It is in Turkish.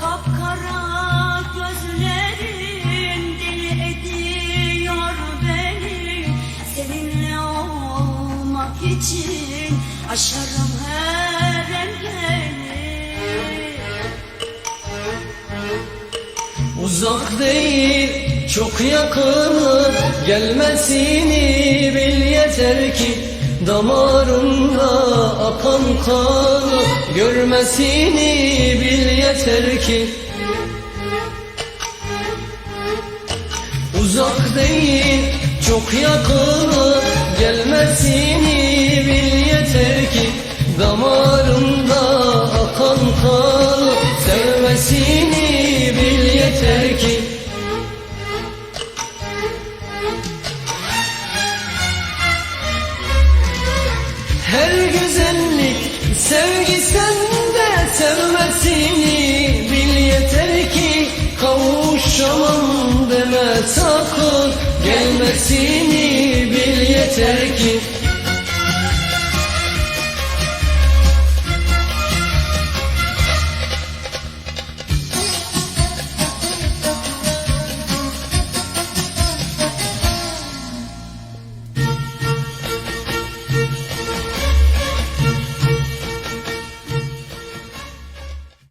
Kapkara gözlerin deli ediyor beni. Seninle olmak için aşarım her engeli. Uzak değil çok yakın Gelmesini bil yeter ki Damarında akan kan Görmesini bil yeter ki. Uzak değil çok yakın Gelmesini bil yeter ki. Damarında akan kan. Sevmesini bil yeter ki. Her güzellik sevgi sende sevmesini bil yeter ki Kavuşamam deme sakın. Gelmesini bil yeter ki